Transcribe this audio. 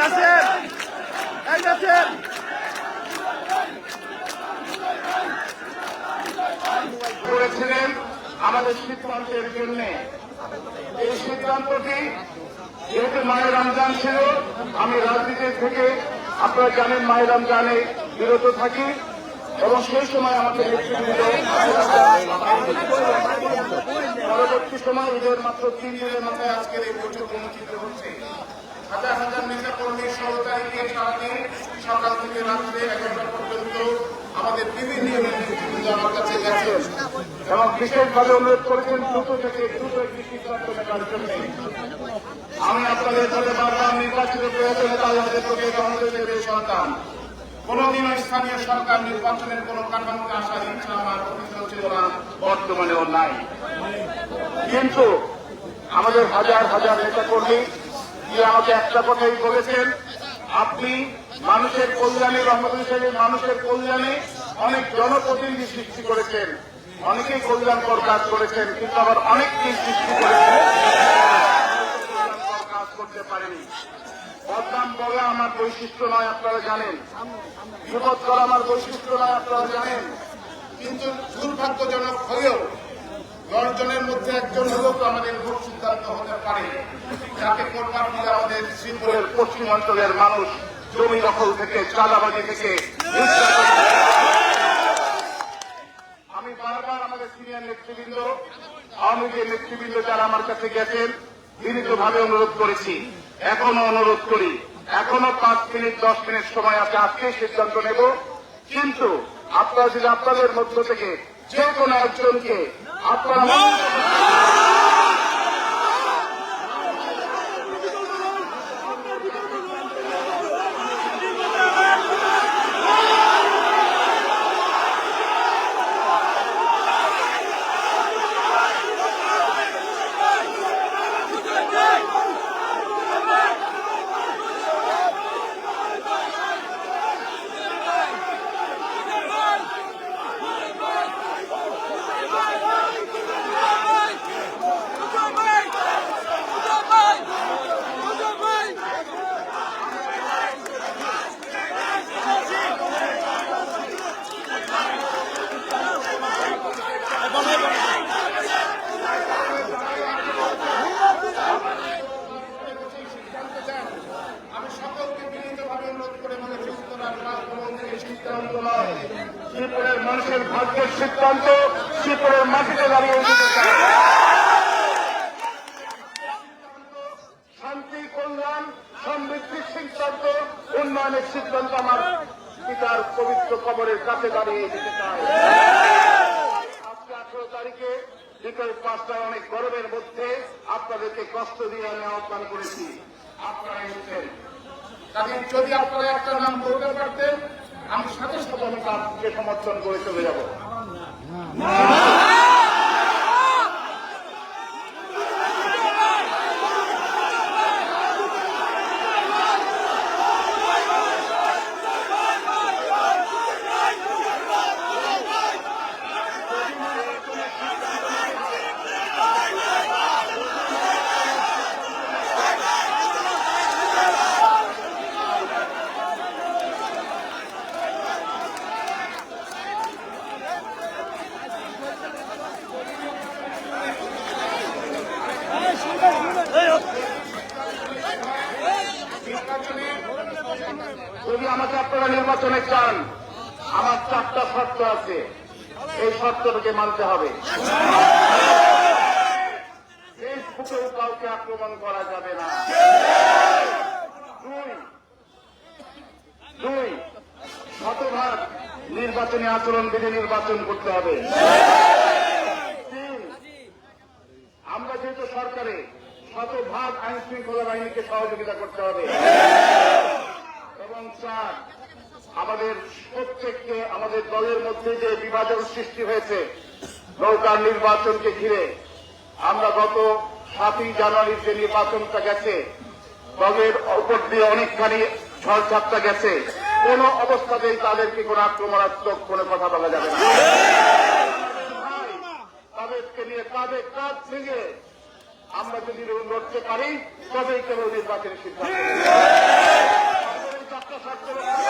নাসের এই নাসের করেছিলেন আমাদের সিদ্ধান্তের জন্য। এই সিদ্ধান্তটি যেহেতু মায়ের রমজান ছিল, আমি রাজনীতি থেকে আপনারা জানেন মায়ের রমজানে বিরত থাকি এবং সেই সময় আমাদের পরবর্তী সময় ঈদের মাত্র তিন দিনের মাথায় আজকের এই বৈঠক অনুষ্ঠিত হচ্ছে। হাজার হাজার নেতা কর্মী, সহকারীকে সারাদিন সকাল থেকে রাত্রে এগারোটা পর্যন্ত আমাদের বিভিন্ন এবং বিশেষভাবে অনুরোধ করেছেন দ্রুত থেকে দ্রুত আমি আপনাদের বারবার নির্বাচিত প্রয়োজনে তাদের সন্তান কোনদিন স্থানীয় সরকার নির্বাচনের কোন কাঠামোতে আসার ইচ্ছা আমার ছিল না, বর্তমানেও নাই। কিন্তু আমাদের হাজার হাজার নেতা কর্মী আমাকে একটা কথাই বলেছেন, আপনি মানুষের কল্যাণে সাহেবের মানুষের কল্যাণে অনেক জনপ্রতিনিধি সৃষ্টি করেছেন। অনেকেই কল্যাণকর কাজ করেছেন, কিন্তু আবার অনেককেই সৃষ্টি করেছেন। বদনাম বলা আমার বৈশিষ্ট্য নয়, আপনারা জানেন। বিপদ করা আমার বৈশিষ্ট্য নয়, আপনারা জানেন। কিন্তু দুর্ভাগ্যজনক দশজনের মধ্যে একজন হলেও তো আমাদের ভোট সিদ্ধান্ত হতে পারে। যাকে করবার ফলে আমাদের শ্রীপুরের পশ্চিমাঞ্চলের মানুষ জমি দখল থেকে, চাঁদাবাজি থেকে আমি বারবার আমাদের সিনিয়র নেতৃবৃন্দ, আওয়ামী লীগের নেতৃবৃন্দ যারা আমার কাছে গেছেন, বিনীতভাবে অনুরোধ করেছি। এখনও অনুরোধ করি, এখনও পাঁচ মিনিট, দশ মিনিট সময় আছে আজকে সিদ্ধান্ত নেব। কিন্তু আপনারা যদি আপনাদের মধ্য থেকে যে কোনো একজনকে আপনারা আমি সকলকে বিনীতভাবে অনুরোধ করে বলেছি উত্তরার রাজভবনের এই সিদ্ধান্ত নয় শান্তি, কল্যাণ সমৃদ্ধির সিদ্ধান্ত, উন্নয়নের সিদ্ধান্ত আমার পিতার পবিত্র কবরের কাছে দাঁড়িয়ে দিতে চায়। আজকে তারিখে বিকেল পাঁচটায় অনেক গরমের মধ্যে আপনাদেরকে কষ্ট দিয়ে আমি আহ্বান করেছি। আপনারা এসেছেন। যদি আপনারা একটা নাম বলতে পারতেন আমি সাথে আমি তাকে সমর্থন করে চলে যাব। যদি আমাকে আপনারা নির্বাচনে চান, আমার চারটা শর্ত আছে। এই শর্তটাকে মানতে হবে। ফেসবুকেও কাউকে আক্রমণ করা যাবে না। দুই শতভাগ নির্বাচনী আচরণ বিধি নির্বাচন করতে হবে। আমরা যেহেতু সরকারে শতভাগ আইন শৃঙ্খলা বাহিনীকে সহযোগিতা করতে হবে। চার আমাদের প্রত্যেককে আমাদের দলের মধ্যে যে বিভাজন সৃষ্টি হয়েছে, নৌকার নির্বাচনকে ঘিরে, আমরা গত সাতই জানুয়ারির যে নির্বাচনটা গেছে, দলের উপর দিয়ে অনেকখানি ঝড়ঝাপটা গেছে। কোন অবস্থাতেই তাদেরকে কোন আক্রমণাত্মক কোনো কথা বলা যাবে না। তাদেরকে নিয়ে কাঁধে কাঁধ ভেঙে আমরা যদি লড়তে পারি, তবেই কেবল নির্বাচনের সিদ্ধান্ত। সবচেয়ে